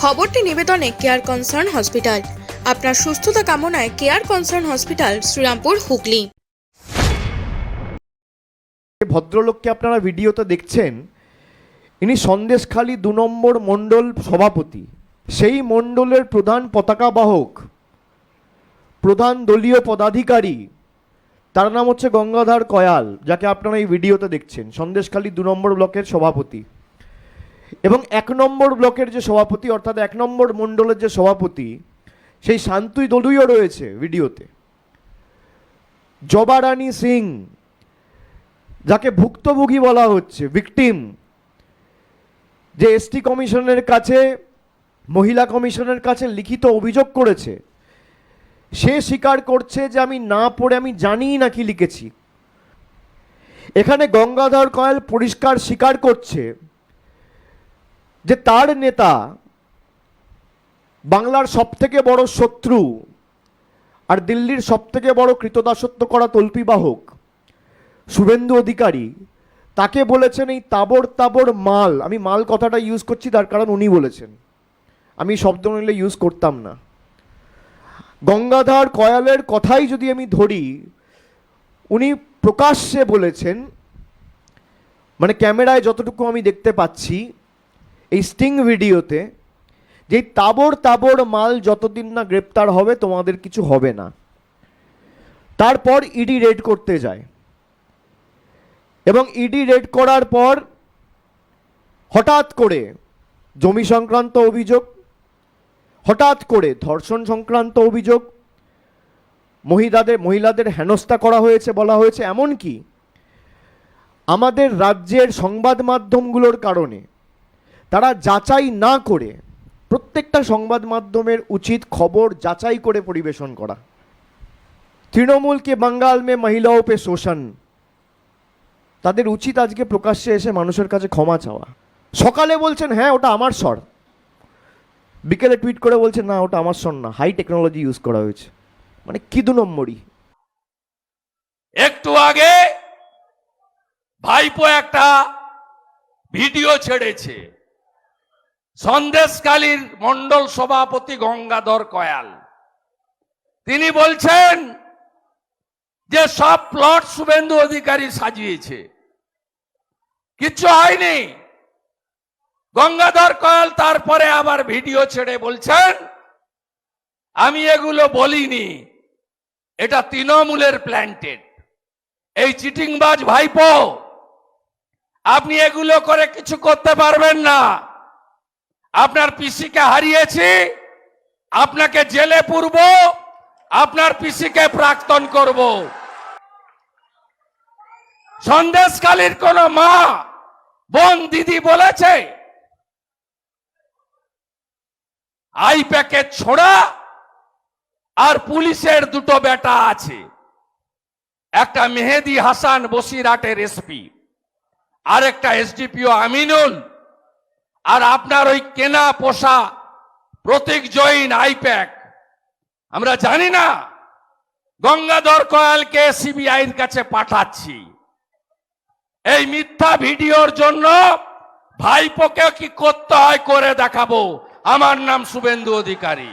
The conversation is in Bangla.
খবরটি নিবেদনে কেয়ার কনসার্ন হসপিটাল আপনার সুস্থতা কামনায় care concern hospital Srirampur, Hooghly. ভদ্রলোককে আপনারা ভিডিওতে দেখছেন, ইনি সন্দেশখালী দু নম্বর মণ্ডল সভাপতি। সেই মণ্ডলের প্রধান পতাকা বাহক, প্রধান দলীয় পদাধিকারী, তার নাম হচ্ছে গঙ্গাধর কয়াল, যাকে আপনারা এই ভিডিওতে দেখছেন, সন্দেশখালী দু নম্বর ব্লকের সভাপতি। এবং এক নম্বর ব্লকের যে সভাপতি, অর্থাৎ এক নম্বর মণ্ডলের যে সভাপতি, সেই শান্তুই দলুইও রয়েছে ভিডিওতে। জবারানী সিং, যাকে ভুক্তভোগী বলা হচ্ছে, ভিকটিম, যে এসটি কমিশনের কাছে, মহিলা কমিশনের কাছে লিখিত অভিযোগ করেছে, সে স্বীকার করছে যে আমি না পড়ে আমি জানি না কি লিখেছি। এখানে গঙ্গাধর কয়াল পরিষ্কার স্বীকার করছে যে তার নেতা বাংলার সবথেকে বড় শত্রু আর দিল্লির সবথেকে বড় কৃতদাসত্ব করা তল্পিবাহক শুভেন্দু অধিকারী, তাকে বলেছেন এই তাবর তাবর মাল, আমি মাল কথাটা ইউজ করছি, তার কারণ উনি বলেছেন। আমি শব্দ নিলে ইউজ করতাম না। গঙ্গাধর কয়ালের কথাই যদি আমি ধরি, উনি প্রকাশ্যে বলেছেন মানে ক্যামেরায় যতটুকু আমি দেখতে পাচ্ছি এই স্টিং ভিডিওতে যে তাবড় তাবর মাল যতদিন না গ্রেপ্তার হবে, তোমাদের কিছু হবে না। তারপর ইডি রেড করতে যায়। এবং ইডি রেড করার পর হঠাৎ করে জমি সংক্রান্ত অভিযোগ, হঠাৎ করে ধর্ষণ সংক্রান্ত অভিযোগ, মহিলাদের মহিলাদের হেনস্থা করা হয়েছে বলা হয়েছে। এমনকি আমাদের রাজ্যের সংবাদ মাধ্যমগুলোর কারণে তারা যাচাই না করে প্রত্যেকটা সংবাদ মাধ্যমের উচিত খবর যাচাই করে পরিবেশন করা। তৃণমূলকে বাঙ্গাল মে মহিলাও পে শোষণ। তাদের উচিত আজকে প্রকাশ্যে এসে মানুষের কাছে ক্ষমা চাওয়া। সকালে বলছেন হ্যাঁ ওটা আমার স্বর। বিকেলে টুইট করে বলছেন, না, ওটা আমার স্বর না, হাই টেকনোলজি ইউজ করা হয়েছে। মানে কি দু নম্বরই একটু আগে ভাইপো একটা ভিডিও ছেড়েছে। সন্দেশকালীর মন্ডল সভাপতি গঙ্গাধর কয়াল। তিনি বলছেন যে সব প্লট শুভেন্দু অধিকারী সাজিয়েছে। কিচ্ছু হয়নি। গঙ্গাধর কয়াল তারপরে আবার ভিডিও ছেড়ে বলছেন, আমি এগুলো বলিনি। এটা তৃণমূলের প্ল্যান্টেড এই চিটিংবাজ ভাইপো, আপনি এগুলো করে কিছু করতে পারবেন না। আপনার পিসিকে হারিয়েছি, আপনাকে জেলে পুরব, আপনার পিসিকে প্রাক্তন করব। সন্দেশকালীর কোন মা, বোন, দিদি বলেছে, আই প্যাকেট ছোড়া আর পুলিশের দুটো বেটা আছে। একটা মেহেদি হাসান বসিরহাটের এসপি আর একটা এসডিপিও আমিনুল। আর আপনার ওই কেনা পোষা প্রতীক জৈন আইপ্যাক, আমরা জানি না গঙ্গাধর কয়ালকে সিবিআইয়ের কাছে পাঠাচ্ছি। এই মিথ্যা ভিডিওর জন্য ভাইপোকে কি করতে হয় করে দেখাবো। আমার নাম শুভেন্দু অধিকারী।